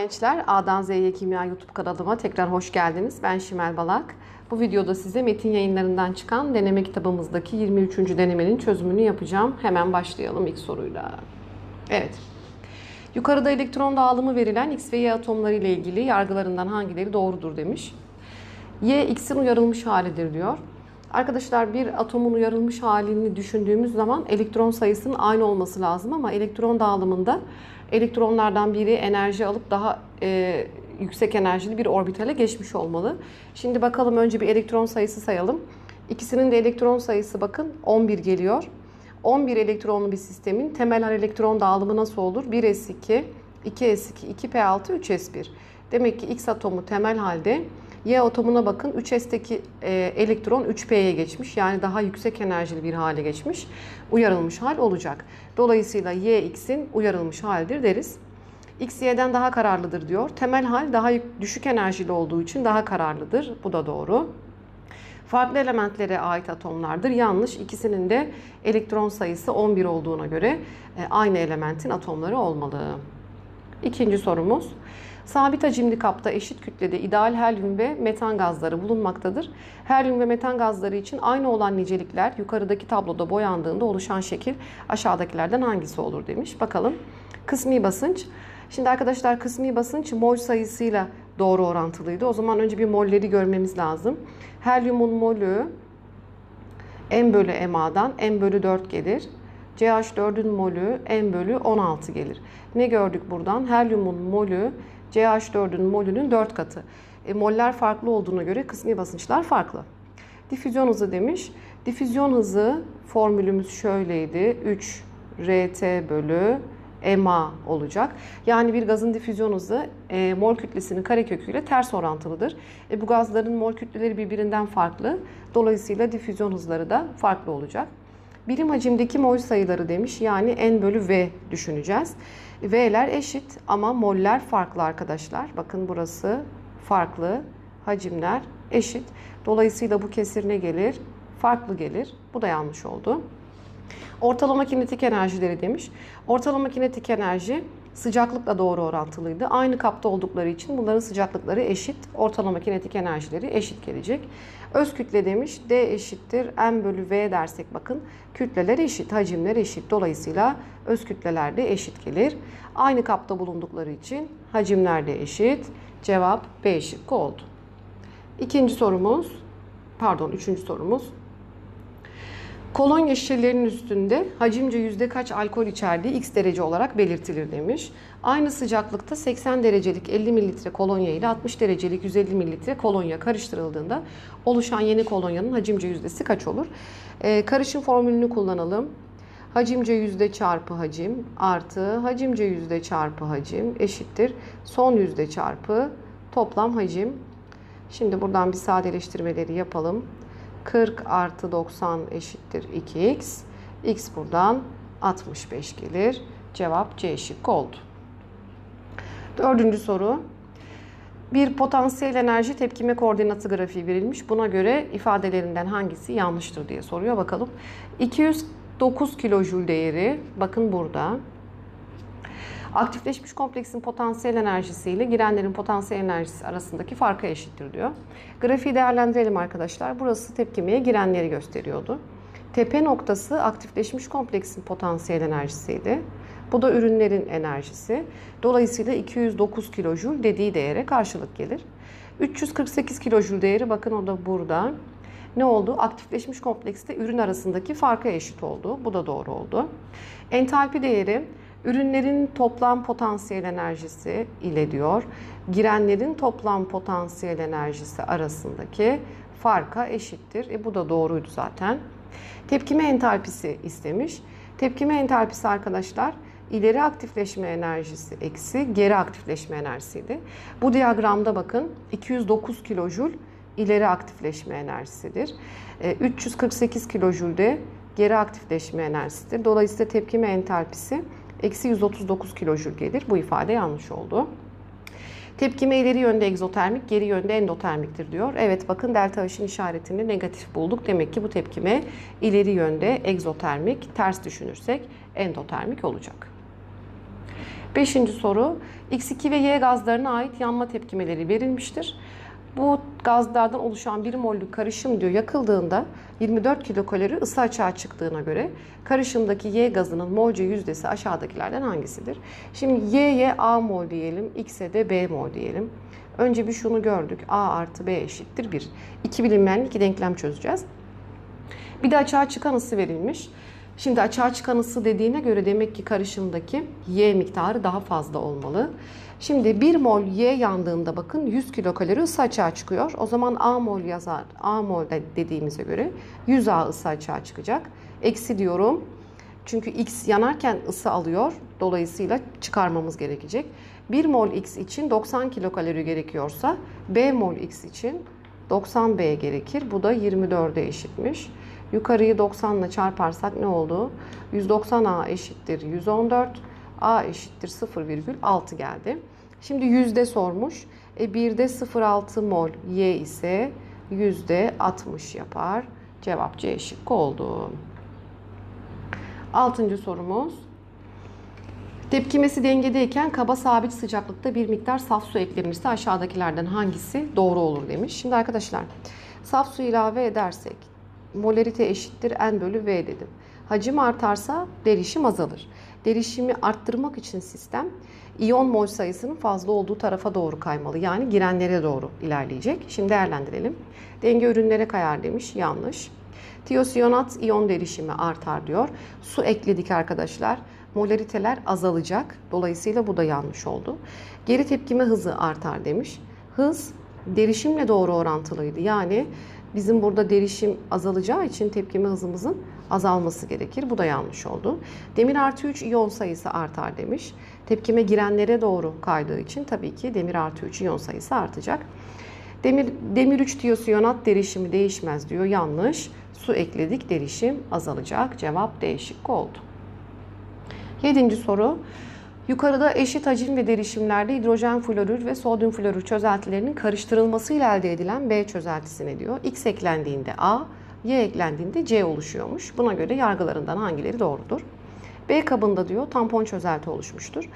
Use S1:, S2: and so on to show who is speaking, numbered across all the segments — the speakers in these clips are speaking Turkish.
S1: gençler. A'dan Z'ye Kimya YouTube kanalıma tekrar hoş geldiniz. Ben Şimel Balak. Bu videoda size metin yayınlarından çıkan deneme kitabımızdaki 23. denemenin çözümünü yapacağım. Hemen başlayalım ilk soruyla. Evet. Yukarıda elektron dağılımı verilen X ve Y atomları ile ilgili yargılarından hangileri doğrudur demiş. Y X'in uyarılmış halidir diyor. Arkadaşlar bir atomun uyarılmış halini düşündüğümüz zaman elektron sayısının aynı olması lazım ama elektron dağılımında elektronlardan biri enerji alıp daha e, yüksek enerjili bir orbitale geçmiş olmalı. Şimdi bakalım önce bir elektron sayısı sayalım. İkisinin de elektron sayısı bakın 11 geliyor. 11 elektronlu bir sistemin temel elektron dağılımı nasıl olur? 1s2, 2s2, 2p6, 3s1. Demek ki X atomu temel halde Y atomuna bakın 3s'teki e, elektron 3p'ye geçmiş. Yani daha yüksek enerjili bir hale geçmiş. Uyarılmış hal olacak. Dolayısıyla Y X'in uyarılmış haldir deriz. X Y'den daha kararlıdır diyor. Temel hal daha düşük enerjili olduğu için daha kararlıdır. Bu da doğru. Farklı elementlere ait atomlardır. Yanlış. İkisinin de elektron sayısı 11 olduğuna göre e, aynı elementin atomları olmalı. İkinci sorumuz. Sabit hacimli kapta eşit kütlede ideal helyum ve metan gazları bulunmaktadır. Helyum ve metan gazları için aynı olan nicelikler yukarıdaki tabloda boyandığında oluşan şekil aşağıdakilerden hangisi olur demiş. Bakalım. Kısmi basınç. Şimdi arkadaşlar kısmi basınç mol sayısıyla doğru orantılıydı. O zaman önce bir molleri görmemiz lazım. Helyumun molü M bölü MA'dan M bölü 4 gelir. CH4'ün molü M bölü 16 gelir. Ne gördük buradan? Helyumun molü CH4'ün molünün 4 katı. E, moller farklı olduğuna göre kısmi basınçlar farklı. Difüzyon hızı demiş. Difüzyon hızı formülümüz şöyleydi. 3 RT bölü MA olacak. Yani bir gazın difüzyon hızı e, mol kütlesinin kareköküyle ters orantılıdır. E, bu gazların mol kütleleri birbirinden farklı. Dolayısıyla difüzyon hızları da farklı olacak. Birim hacimdeki mol sayıları demiş. Yani N bölü V düşüneceğiz. V'ler eşit ama moller farklı arkadaşlar. Bakın burası farklı. Hacimler eşit. Dolayısıyla bu kesir ne gelir? Farklı gelir. Bu da yanlış oldu. Ortalama kinetik enerjileri demiş. Ortalama kinetik enerji sıcaklıkla doğru orantılıydı. Aynı kapta oldukları için bunların sıcaklıkları eşit. Ortalama kinetik enerjileri eşit gelecek. Öz kütle demiş. D eşittir. M bölü V dersek bakın. Kütleler eşit. Hacimler eşit. Dolayısıyla öz kütleler de eşit gelir. Aynı kapta bulundukları için hacimler de eşit. Cevap B şıkkı oldu. İkinci sorumuz, pardon üçüncü sorumuz. Kolonya şişelerinin üstünde hacimce yüzde kaç alkol içerdiği x derece olarak belirtilir demiş. Aynı sıcaklıkta 80 derecelik 50 mililitre kolonya ile 60 derecelik 150 mililitre kolonya karıştırıldığında oluşan yeni kolonyanın hacimce yüzdesi kaç olur? Ee, karışım formülünü kullanalım. Hacimce yüzde çarpı hacim artı hacimce yüzde çarpı hacim eşittir. Son yüzde çarpı toplam hacim. Şimdi buradan bir sadeleştirmeleri yapalım. 40 artı 90 eşittir 2x. x buradan 65 gelir. Cevap C şıkkı oldu. Dördüncü soru. Bir potansiyel enerji tepkime koordinatı grafiği verilmiş. Buna göre ifadelerinden hangisi yanlıştır diye soruyor. Bakalım. 209 kilojül değeri bakın burada. Aktifleşmiş kompleksin potansiyel enerjisi ile girenlerin potansiyel enerjisi arasındaki farka eşittir diyor. Grafiği değerlendirelim arkadaşlar. Burası tepkimeye girenleri gösteriyordu. Tepe noktası aktifleşmiş kompleksin potansiyel enerjisiydi. Bu da ürünlerin enerjisi. Dolayısıyla 209 kilojül dediği değere karşılık gelir. 348 kilojül değeri bakın o da burada. Ne oldu? Aktifleşmiş komplekste ürün arasındaki farka eşit oldu. Bu da doğru oldu. Entalpi değeri Ürünlerin toplam potansiyel enerjisi ile diyor, girenlerin toplam potansiyel enerjisi arasındaki farka eşittir. E bu da doğruydu zaten. Tepkime entalpisi istemiş. Tepkime entalpisi arkadaşlar ileri aktifleşme enerjisi eksi geri aktifleşme enerjisiydi. Bu diyagramda bakın 209 kilojül ileri aktifleşme enerjisidir. 348 kilojül de geri aktifleşme enerjisidir. Dolayısıyla tepkime entalpisi eksi 139 kilojül gelir. Bu ifade yanlış oldu. Tepkime ileri yönde egzotermik, geri yönde endotermiktir diyor. Evet bakın delta H'in işaretini negatif bulduk. Demek ki bu tepkime ileri yönde egzotermik, ters düşünürsek endotermik olacak. Beşinci soru. X2 ve Y gazlarına ait yanma tepkimeleri verilmiştir. Bu gazlardan oluşan 1 mollük karışım diyor yakıldığında 24 kilokalori ısı açığa çıktığına göre karışımdaki Y gazının molce yüzdesi aşağıdakilerden hangisidir? Şimdi Y'ye A mol diyelim, X'e de B mol diyelim. Önce bir şunu gördük. A artı B eşittir 1. İki bilinmeyenli iki denklem çözeceğiz. Bir de açığa çıkan ısı verilmiş. Şimdi açığa çıkan ısı dediğine göre demek ki karışımdaki Y miktarı daha fazla olmalı. Şimdi 1 mol Y yandığında bakın 100 kilokalori ısı açığa çıkıyor. O zaman A mol yazar. A mol dediğimize göre 100 A ısı açığa çıkacak. Eksi diyorum. Çünkü X yanarken ısı alıyor. Dolayısıyla çıkarmamız gerekecek. 1 mol X için 90 kilokalori gerekiyorsa B mol X için 90 B gerekir. Bu da 24'e eşitmiş. Yukarıyı 90 ile çarparsak ne oldu? 190 A eşittir 114. A eşittir 0,6 geldi. Şimdi yüzde sormuş. E 1'de 0,6 mol Y ise yüzde 60 yapar. Cevap C şıkkı oldu. Altıncı sorumuz. Tepkimesi dengedeyken kaba sabit sıcaklıkta bir miktar saf su eklenirse aşağıdakilerden hangisi doğru olur demiş. Şimdi arkadaşlar saf su ilave edersek molarite eşittir n bölü v dedim. Hacim artarsa derişim azalır. Derişimi arttırmak için sistem iyon mol sayısının fazla olduğu tarafa doğru kaymalı. Yani girenlere doğru ilerleyecek. Şimdi değerlendirelim. Denge ürünlere kayar demiş. Yanlış. Tiyosiyonat iyon derişimi artar diyor. Su ekledik arkadaşlar. Molariteler azalacak. Dolayısıyla bu da yanlış oldu. Geri tepkime hızı artar demiş. Hız derişimle doğru orantılıydı. Yani bizim burada derişim azalacağı için tepkime hızımızın azalması gerekir. Bu da yanlış oldu. Demir artı 3 iyon sayısı artar demiş. Tepkime girenlere doğru kaydığı için tabii ki demir artı 3 iyon sayısı artacak. Demir, demir 3 tiyosiyonat derişimi değişmez diyor. Yanlış. Su ekledik derişim azalacak. Cevap değişik oldu. Yedinci soru. Yukarıda eşit hacim ve derişimlerde hidrojen florür ve sodyum florür çözeltilerinin karıştırılmasıyla elde edilen B çözeltisine diyor. X eklendiğinde A, Y eklendiğinde C oluşuyormuş. Buna göre yargılarından hangileri doğrudur? B kabında diyor tampon çözelti oluşmuştur.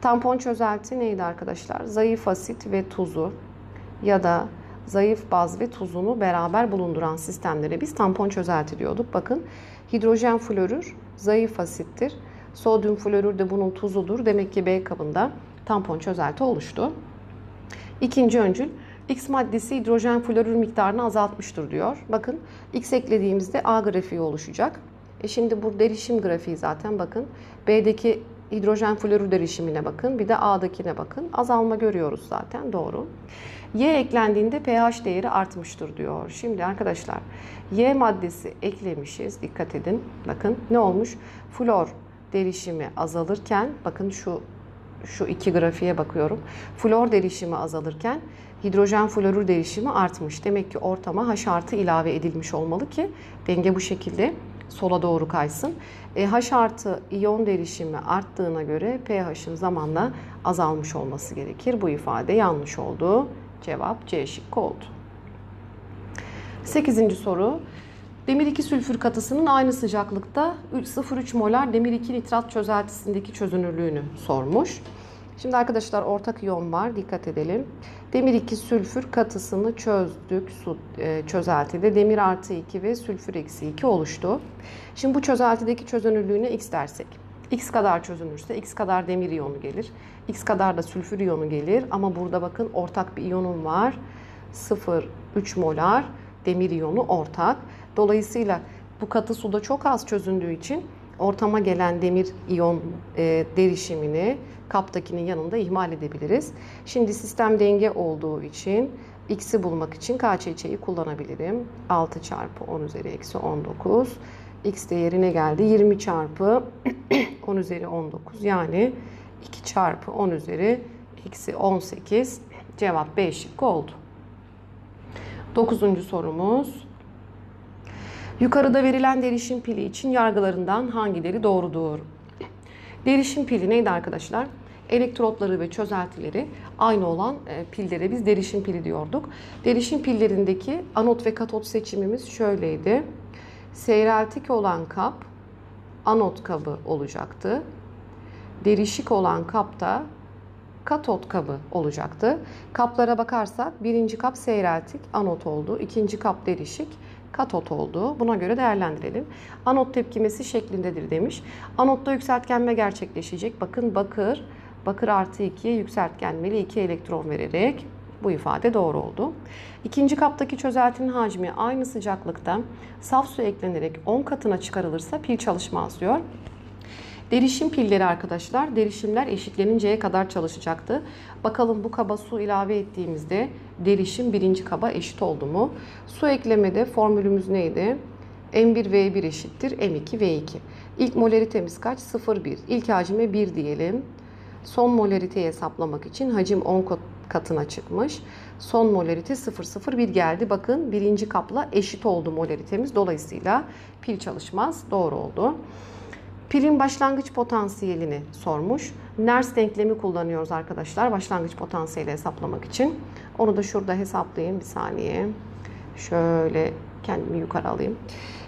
S1: Tampon çözelti neydi arkadaşlar? Zayıf asit ve tuzu ya da zayıf baz ve tuzunu beraber bulunduran sistemlere biz tampon çözelti diyorduk. Bakın hidrojen florür zayıf asittir. Sodyum florür de bunun tuzudur. Demek ki B kabında tampon çözelti oluştu. İkinci öncül X maddesi hidrojen florür miktarını azaltmıştır diyor. Bakın X eklediğimizde A grafiği oluşacak. E şimdi bu derişim grafiği zaten bakın. B'deki hidrojen florür derişimine bakın. Bir de A'dakine bakın. Azalma görüyoruz zaten doğru. Y eklendiğinde pH değeri artmıştır diyor. Şimdi arkadaşlar Y maddesi eklemişiz. Dikkat edin. Bakın ne olmuş? Flor derişimi azalırken bakın şu şu iki grafiğe bakıyorum. Flor derişimi azalırken hidrojen florür derişimi artmış. Demek ki ortama H artı ilave edilmiş olmalı ki denge bu şekilde sola doğru kaysın. E, H artı iyon derişimi arttığına göre pH'in zamanla azalmış olması gerekir. Bu ifade yanlış oldu. Cevap C şıkkı oldu. Sekizinci soru. Demir 2 sülfür katısının aynı sıcaklıkta 0,3 molar demir 2 nitrat çözeltisindeki çözünürlüğünü sormuş. Şimdi arkadaşlar ortak iyon var dikkat edelim. Demir 2 sülfür katısını çözdük su e, çözeltide. Demir artı 2 ve sülfür eksi 2 oluştu. Şimdi bu çözeltideki çözünürlüğüne x dersek. X kadar çözünürse x kadar demir iyonu gelir. X kadar da sülfür iyonu gelir. Ama burada bakın ortak bir iyonum var. 0,3 molar demir iyonu ortak. Dolayısıyla bu katı suda çok az çözündüğü için ortama gelen demir iyon e, derişimini kaptakinin yanında ihmal edebiliriz. Şimdi sistem denge olduğu için x'i bulmak için KÇÇ'yi kullanabilirim. 6 çarpı 10 üzeri eksi 19. x değerine geldi. 20 çarpı 10 üzeri 19 yani 2 çarpı 10 üzeri eksi 18 cevap B şıkkı oldu. Dokuzuncu sorumuz. Yukarıda verilen derişim pili için yargılarından hangileri doğrudur? Derişim pili neydi arkadaşlar? Elektrotları ve çözeltileri aynı olan e, pillere biz derişim pili diyorduk. Derişim pillerindeki anot ve katot seçimimiz şöyleydi. Seyreltik olan kap anot kabı olacaktı. derişik olan kapta katot kabı olacaktı. Kaplara bakarsak birinci kap seyreltik, anot oldu. İkinci kap derişik, katot oldu. Buna göre değerlendirelim. Anot tepkimesi şeklindedir demiş. Anotta yükseltgenme gerçekleşecek. Bakın bakır, bakır artı 2'ye yükseltgenmeli 2 elektron vererek bu ifade doğru oldu. İkinci kaptaki çözeltinin hacmi aynı sıcaklıkta saf su eklenerek 10 katına çıkarılırsa pil çalışmaz diyor. Derişim pilleri arkadaşlar, derişimler eşitleninceye kadar çalışacaktı. Bakalım bu kaba su ilave ettiğimizde derişim birinci kaba eşit oldu mu? Su eklemede formülümüz neydi? M1V1 eşittir M2V2. İlk molaritemiz kaç? 0,1. İlk hacime 1 diyelim. Son molariteyi hesaplamak için hacim 10 katına çıkmış. Son molarite 0,01 geldi. Bakın birinci kapla eşit oldu molaritemiz. Dolayısıyla pil çalışmaz. Doğru oldu. Pilin başlangıç potansiyelini sormuş. Nernst denklemi kullanıyoruz arkadaşlar başlangıç potansiyeli hesaplamak için. Onu da şurada hesaplayayım bir saniye. Şöyle kendimi yukarı alayım.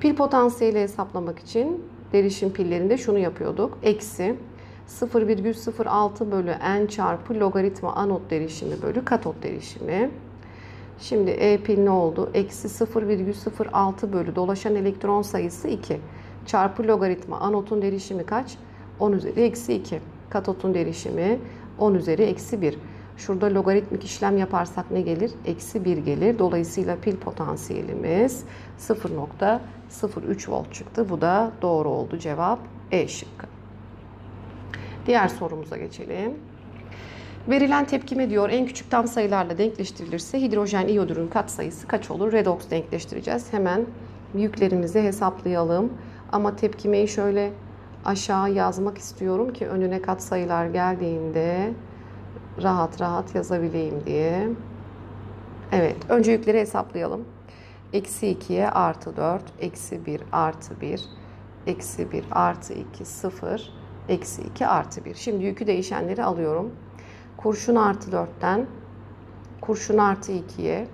S1: Pil potansiyeli hesaplamak için derişim pillerinde şunu yapıyorduk. Eksi 0,06 bölü n çarpı logaritma anot derişimi bölü katot derişimi. Şimdi E pil ne oldu? Eksi 0,06 bölü dolaşan elektron sayısı 2 çarpı logaritma anotun derişimi kaç? 10 üzeri eksi 2. Katotun derişimi 10 üzeri eksi 1. Şurada logaritmik işlem yaparsak ne gelir? Eksi 1 gelir. Dolayısıyla pil potansiyelimiz 0.03 volt çıktı. Bu da doğru oldu. Cevap E şıkkı. Diğer sorumuza geçelim. Verilen tepkime diyor en küçük tam sayılarla denkleştirilirse hidrojen iyodürün katsayısı kaç olur? Redox denkleştireceğiz. Hemen yüklerimizi hesaplayalım. Ama tepkimeyi şöyle aşağı yazmak istiyorum ki önüne katsayılar geldiğinde rahat rahat yazabileyim diye. Evet, önce yükleri hesaplayalım. Eksi 2'ye artı 4, eksi 1 artı 1, eksi 1 artı 2, 0, eksi 2 artı 1. Şimdi yükü değişenleri alıyorum. Kurşun artı 4'ten kurşun artı 2'ye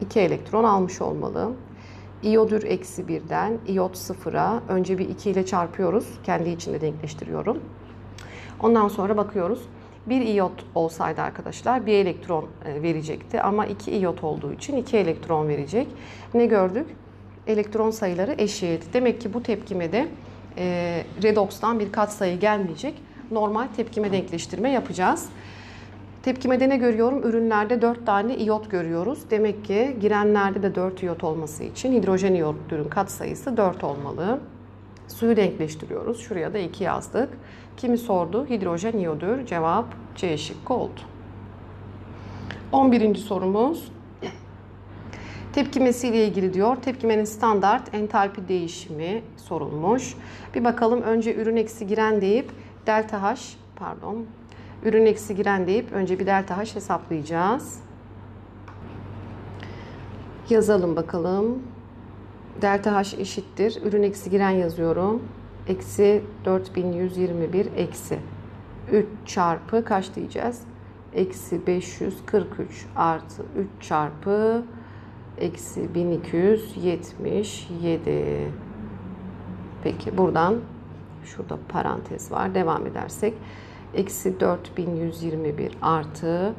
S1: 2 elektron almış olmalı. İyodür eksi 1'den iyot 0'a önce bir 2 ile çarpıyoruz. Kendi içinde denkleştiriyorum. Ondan sonra bakıyoruz. Bir iyot olsaydı arkadaşlar bir elektron e, verecekti. Ama iki iyot olduğu için iki elektron verecek. Ne gördük? Elektron sayıları eşit. Demek ki bu tepkimede e, redox'tan bir katsayı gelmeyecek. Normal tepkime denkleştirme yapacağız. Tepkimede ne görüyorum? Ürünlerde 4 tane iyot görüyoruz. Demek ki girenlerde de 4 iyot olması için hidrojen iyotların katsayısı 4 olmalı. Suyu denkleştiriyoruz. Şuraya da 2 yazdık. Kimi sordu? Hidrojen iyodür. Cevap C şıkkı oldu. 11. sorumuz. Tepkimesiyle ilgili diyor. Tepkimenin standart entalpi değişimi sorulmuş. Bir bakalım önce ürün eksi giren deyip delta H pardon ürün eksi giren deyip önce bir delta H hesaplayacağız. Yazalım bakalım. Delta H eşittir. Ürün eksi giren yazıyorum. Eksi 4121 eksi 3 çarpı kaç diyeceğiz? Eksi 543 artı 3 çarpı eksi 1277. Peki buradan şurada parantez var. Devam edersek eksi 4121 artı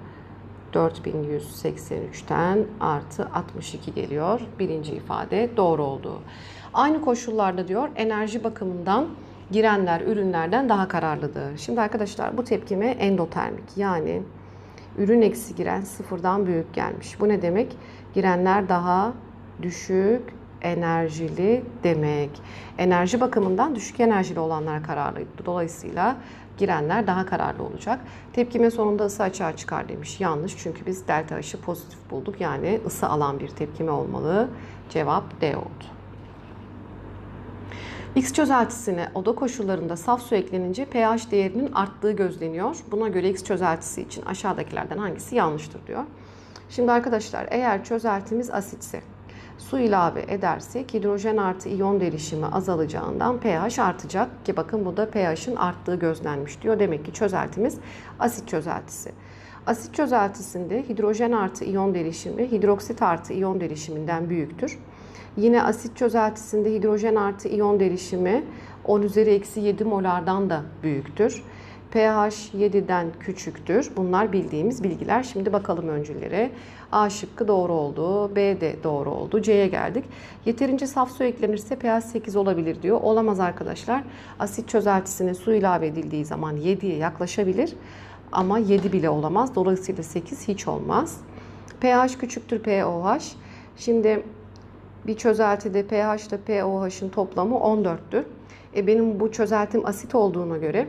S1: 4183'ten artı 62 geliyor. Birinci ifade doğru oldu. Aynı koşullarda diyor enerji bakımından girenler ürünlerden daha kararlıdır. Şimdi arkadaşlar bu tepkime endotermik yani ürün eksi giren sıfırdan büyük gelmiş. Bu ne demek? Girenler daha düşük enerjili demek. Enerji bakımından düşük enerjili olanlar kararlıydı. Dolayısıyla girenler daha kararlı olacak. Tepkime sonunda ısı açığa çıkar demiş. Yanlış çünkü biz delta H'ı pozitif bulduk. Yani ısı alan bir tepkime olmalı. Cevap D oldu. X çözeltisine oda koşullarında saf su eklenince pH değerinin arttığı gözleniyor. Buna göre X çözeltisi için aşağıdakilerden hangisi yanlıştır diyor. Şimdi arkadaşlar eğer çözeltimiz asitse su ilave edersek hidrojen artı iyon derişimi azalacağından pH artacak ki bakın bu da pH'in arttığı gözlenmiş diyor. Demek ki çözeltimiz asit çözeltisi. Asit çözeltisinde hidrojen artı iyon derişimi hidroksit artı iyon derişiminden büyüktür. Yine asit çözeltisinde hidrojen artı iyon derişimi 10 üzeri eksi 7 molardan da büyüktür. pH 7'den küçüktür. Bunlar bildiğimiz bilgiler. Şimdi bakalım öncülere. A şıkkı doğru oldu. B de doğru oldu. C'ye geldik. Yeterince saf su eklenirse pH 8 olabilir diyor. Olamaz arkadaşlar. Asit çözeltisine su ilave edildiği zaman 7'ye yaklaşabilir. Ama 7 bile olamaz. Dolayısıyla 8 hiç olmaz. pH küçüktür pOH. Şimdi bir çözeltide pH ile pOH'ın toplamı 14'tür. E benim bu çözeltim asit olduğuna göre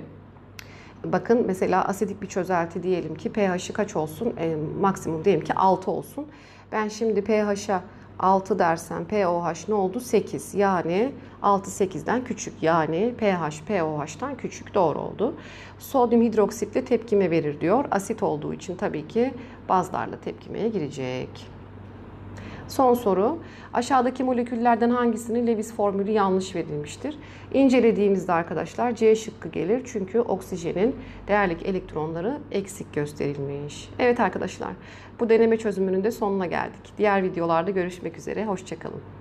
S1: bakın mesela asidik bir çözelti diyelim ki pH'i kaç olsun? E, maksimum diyelim ki 6 olsun. Ben şimdi pH'a 6 dersem pOH ne oldu? 8. Yani 6 8'den küçük. Yani pH pOH'tan küçük. Doğru oldu. Sodyum hidroksitle tepkime verir diyor. Asit olduğu için tabii ki bazlarla tepkimeye girecek. Son soru. Aşağıdaki moleküllerden hangisinin Lewis formülü yanlış verilmiştir? İncelediğimizde arkadaşlar C şıkkı gelir. Çünkü oksijenin değerlik elektronları eksik gösterilmiş. Evet arkadaşlar bu deneme çözümünün de sonuna geldik. Diğer videolarda görüşmek üzere. Hoşçakalın.